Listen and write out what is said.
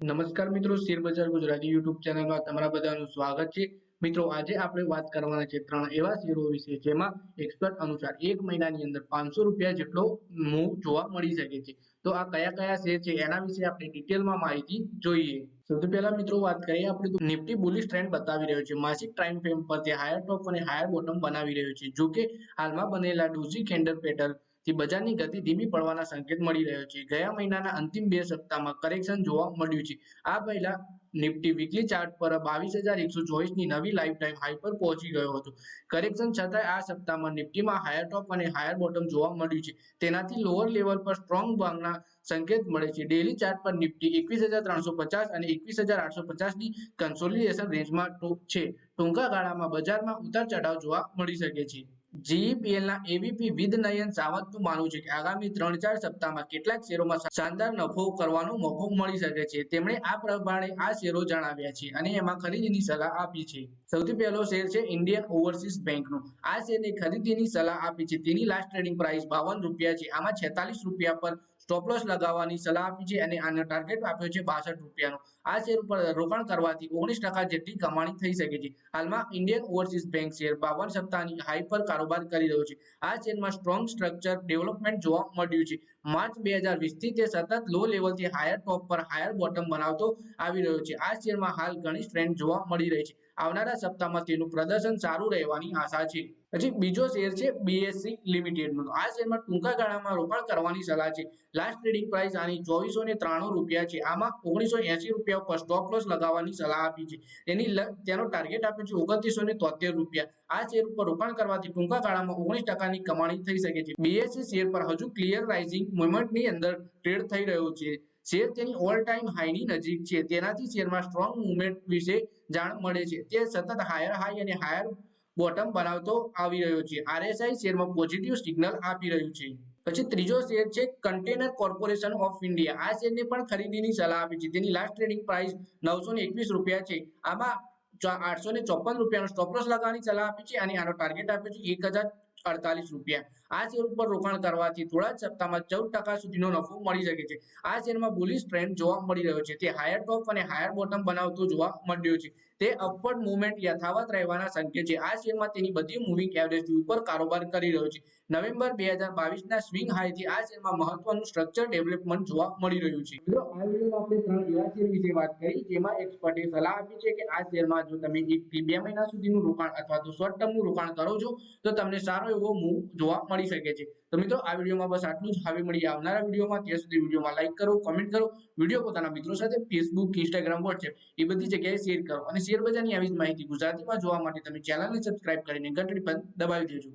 નમસ્કાર મિત્રો, શેર બજાર ગુજરાતી યુટ્યુબ ચેનલમાં તમારા બધાનું સ્વાગત છે. મિત્રો, આજે આપણે વાત કરવાના છે ત્રણ એવા શેરો વિશે જેમાં એક્સપર્ટ અનુસાર એક મહિનાની અંદર પાંચસો રૂપિયા જેટલો મૂવ જોવા મળી શકે છે. તો આ કયા કયા શેર છે એના વિશે આપણે ડિટેલમાં માહિતી જોઈએ. સૌથી પહેલા મિત્રો વાત કરીએ આપણે નિફ્ટી બુલિશ ટ્રેન્ડ બતાવી રહ્યો છે. માસિક ટાઈમ ફ્રેમ પર તે હાયર ટોપ અને હાયર બોટમ બનાવી રહ્યો છે. જો કે હાલમાં બનેલા ડોઝી કેન્ડલ પેટર્ન થી બજારની ગતિ ધીમી પડવાના સંકેત મળી રહ્યો છે. ગયા મહિનાના અંતિમ બે સપ્તાહમાં કરેક્શન જોવા મળ્યું છે. આ પહેલા નિફ્ટી વીકલી ચાર્ટ પર બાવીસ હજાર એકસો ચોવીસની નવી લાઈફ ટાઈમ હાઈ પર પહોંચી ગયો હતો. કરેક્શન છતાંય આ સપ્તાહમાં નિફ્ટીમાં હાયર ટોપ અને હાયર બોટમ જોવા મળ્યું છે. તેનાથી લોઅર લેવલ પર સ્ટ્રોંગ ભાગના સંકેત મળે છે. ડેલી ચાર્ટ પર નિફ્ટી એકવીસ હજાર ત્રણસો પચાસ અને એકવીસ હજાર આઠસો પચાસની કન્સોલિડેશન રેન્જમાં છે. ટૂંકા ગાળામાં બજારમાં ઉતાર ચઢાવ જોવા મળી શકે છે. જીઈપીએલના એવીપી વિદ નયન સાવંતનું માનવું છે કે આગામી ત્રણ ચાર સપ્તાહમાં કેટલાક શેરોમાં શાનદાર નફો કરવાનો મોકો મળી શકે છે. તેમણે આ પ્રમાણે આ શેરો જણાવ્યા છે અને એમાં ખરીદીની સલાહ આપી છે. સૌથી પહેલો શેર છે ઇન્ડિયન ઓવરસીઝ બેંકનો. આ શેરની ખરીદીની સલાહ આપી છે. તેની લાસ્ટ ટ્રેડિંગ પ્રાઇસ બાવન રૂપિયા છે. આમાં છેતાલીસ રૂપિયા પર સ્ટોપ લોસ લગાવવાની સલાહ આપી છે અને આનો ટાર્ગેટ આપ્યો છે બાસઠ રૂપિયાનો. આ શેર ઉપર રોકાણ કરવાથી ઓગણીસ ટકા જેટલી કમાણી થઈ શકે છે. હાલમાં ઇન્ડિયન ઓવરસીઝ બેંક શેર બાવન સપ્તાહની હાઈ પર કારોબાર કરી રહ્યો છે. આ શેરમાં સ્ટ્રોંગ સ્ટ્રક્ચર ડેવલપમેન્ટ જોવા મળ્યું છે. માર્ચ બે હજાર વીસથી તે સતત લો લેવલથી હાયર ટોપ પર હાયર બોટમ બનાવતો આવી રહ્યો છે. આ શેરમાં હાલ ઘણી સ્ટ્રેન્ડ જોવા મળી રહી છે. આવનારા સપ્તાહમાં તેનું પ્રદર્શન સારું રહેવાની આશા છે. પછી બીજો શેર છે બીએસસી લિમિટેડનો. આ શેરમાં ટૂંકા ગાળામાં રોકાણ કરવાની સલાહ છે. લાસ્ટ ટ્રેડિંગ પ્રાઇસ આની ચોવીસો ને ત્રાણું રૂપિયા છે. આમાં ઓગણીસો એસી રૂપિયા ઉપર સ્ટોપ લોસ લગાવવાની સલાહ આપી છે. એની તેનો ટાર્ગેટ આપ્યો છે ઓગણત્રીસો ને તોતેર રૂપિયા. આ શેર ઉપર રોકાણ કરવાથી ટૂંકા ગાળામાં ઓગણીસ ટકાની કમાણી થઈ શકે છે. બીએસસી શેર પર હજુ ક્લિયર રાઇઝિંગ મુવમેન્ટની અંદર ટ્રેડ થઈ રહ્યો છે. શેર તેની ઓલ ટાઈમ હાઈની નજીક છે. તેનાથી શેરમાં સ્ટ્રોંગ મુવમેન્ટ વિશે જાણ મળે છે. તે સતત હાયર હાઈ અને હાયર બોટમ બનાવતો આવી રહ્યો છે. આરએસઆઈ શેરમાં પોઝિટિવ સિગ્નલ આપી રહ્યું છે. પછી ત્રીજો શેર છે કન્ટેનર કોર્પોરેશન ઓફ ઇન્ડિયા આ શેરને પણ ખરીદીની સલાહ આપી છે. તેની લાસ્ટ ટ્રેડિંગ પ્રાઇસ નવસો એકવીસ રૂપિયા છે. આમાં આઠસો ને ચોપન રૂપિયાનો સ્ટોપલોસ લગાવવાની સલાહ આપી છે અને આનો ટાર્ગેટ આપ્યો છે એક હજાર અડતાલીસ રૂપિયા. આ શેર ઉપર રોકાણ કરવાથી થોડા જ સપ્તાહમાં ચૌદ ટકા સુધીનો નફો મળી શકે છે. આ શેરમાં બુલિશ ટ્રેન્ડ જોવા મળી રહ્યો છે. તે હાયર ટોપ અને હાયર બોટમ બનાવતો જોવા મળ્યો છે. તે અપવર્ડ મુવમેન્ટ યથાવત રહેવાના સંકેત છે. આ શેરમાં તેની બધી મૂવિંગ એવરેજથી ઉપર કારોબાર કરી રહ્યો છે. નવેમ્બર બે હજાર બાવીસના સ્વિંગ હાઈથી આ શેરમાં મહત્વનું સ્ટ્રક્ચર ડેવલપમેન્ટ જોવા મળી રહ્યું છે. મિત્રો, આ વિડીયોમાં આપણે ત્રણ એવા શેર વિશે વાત કરી જેમાં એક્સપર્ટે સલાહ આપી છે કે આ શેરમાં જો તમે એક થી બે મહિના સુધીનું રોકાણ અથવા તો શોર્ટ ટર્મનું રોકાણ કરો છો, તો તમને સારો એવો મૂવ જોવા મળી શકે છે. તો મિત્રો, આ વિડીયોમાં બસ આટલું જ. હવે મળીએ આવનારા વિડીયોમાં. ત્યાં સુધી વિડીયોમાં લાઈક કરો કોમેન્ટ કરો. વીડિયો પોતાના મિત્રો સાથે ફેસબુક ઇન્સ્ટાગ્રામ વોટ્સએપ એ બધી જગ્યાએ શેર કરો. અને શેર બજારની આવી જ માહિતી ગુજરાતીમાં જોવા માટે તમે ચેનલને સબસ્ક્રાઇબ કરીને ઘંટડી પર દબાવી દેજો.